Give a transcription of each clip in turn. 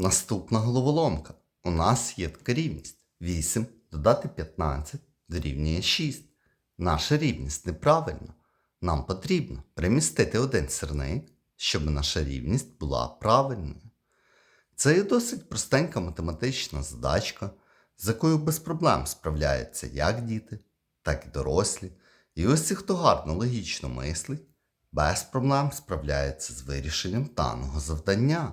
Наступна головоломка. У нас є така рівність. 8 додати 15 дорівнює 6. Наша рівність неправильна. Нам потрібно перемістити один сірник, щоб наша рівність була правильною. Це є досить простенька математична задачка, з якою без проблем справляються як діти, так і дорослі. І ось ці, хто гарно логічно мислить, без проблем справляється з вирішенням даного завдання.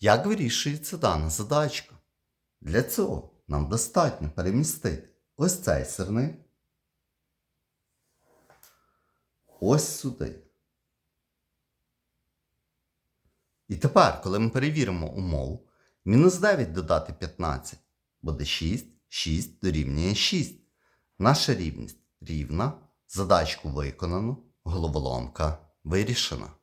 Як вирішується дана задачка? Для цього нам достатньо перемістити ось цей сирник ось сюди. І тепер, коли ми перевіримо умову, мінус 9 додати 15 буде 6, 6 дорівнює 6. Наша рівність рівна, задачку виконано, головоломка вирішена.